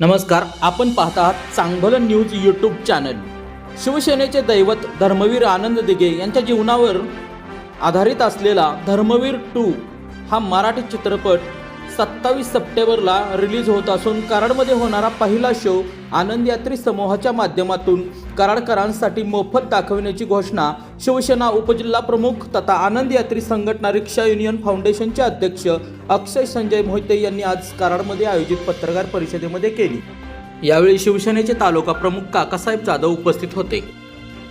नमस्कार आपण पाहत आहात चांगभलं न्यूज यूट्यूब चॅनल शिवसेनेचे दैवत धर्मवीर आनंद दिघे यांच्या जीवनावर आधारित असलेला धर्मवीर टू हा मराठी चित्रपट सत्तावीस सप्टेंबरला रिलीज होत असून कराडमध्ये होणारा पहिला शो आनंद यात्री समूहाच्या माध्यमातून कराडकरांसाठी मोफत दाखविण्याची घोषणा शिवसेना उपजिल्हा प्रमुख तथा आनंद यात्री संघटना रिक्षा युनियन फाउंडेशनचे अध्यक्ष अक्षय संजय मोहिते यांनी आज कराडमध्ये आयोजित पत्रकार परिषदेमध्ये केली. यावेळी शिवसेनेचे तालुका प्रमुख काकासाहेब जाधव उपस्थित होते.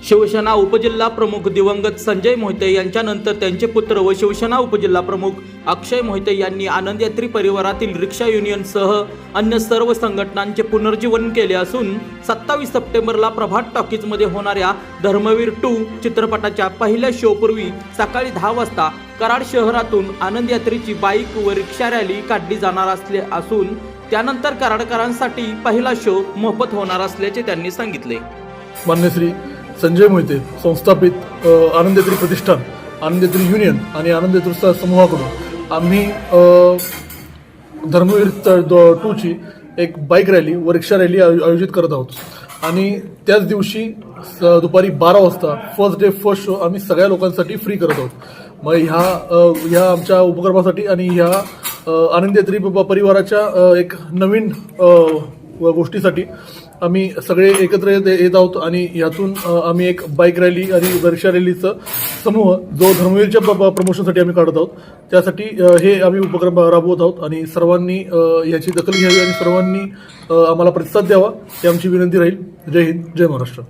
शिवसेना उपजिल्हा प्रमुख दिवंगत संजय मोहिते यांच्यानंतर त्यांचे पुत्र व शिवसेना उपजिल्हा प्रमुख अक्षय मोहिते यांनी आनंद यात्री परिवारातील रिक्षा युनियनसह अन्य सर्व संघटनांचे पुनर्जीवन केले असून सत्तावीस सप्टेंबरला प्रभात टॉकीजमध्ये होणाऱ्या धर्मवीर टू चित्रपटाच्या पहिल्या शोपूर्वी सकाळी दहा वाजता कराड शहरातून आनंद यात्रेची बाईक व रिक्षा रॅली काढली जाणार असले असून त्यानंतर कराडकरांसाठी पहिला शो मोफत होणार असल्याचे त्यांनी सांगितले. श्री संजय मोहिते संस्थापित आनंदेत्री प्रतिष्ठान आनंदेत्री युनियन आणि आनंदेत्री समूहाकडून आम्ही धर्मवीर द- टूची एक बाईक रॅली व रिक्षा रॅली आयोजित करत आहोत. आणि त्याच दिवशी स- दुपारी बारा वाजता फर्स्ट डे फर्स्ट शो आम्ही सगळ्या लोकांसाठी फ्री करत आहोत. मग ह्या ह्या आमच्या उपक्रमासाठी आणि ह्या अ, आनंदेत्री परिवाराच्या एक नवीन गोष्टीसाठी आम्ही सगळे एकत्र येत येत आहोत आणि यातून आम्ही एक बाईक रॅली आणि रिक्षा रॅलीचं समूह जो धर्मवीरच्या प्रमोशनसाठी आम्ही काढत आहोत. त्यासाठी हे आम्ही उपक्रम राबवत आहोत आणि सर्वांनी याची दखल घ्यावी आणि सर्वांनी आम्हाला प्रतिसाद द्यावा ही आमची विनंती राहील. जय हिंद जय महाराष्ट्र.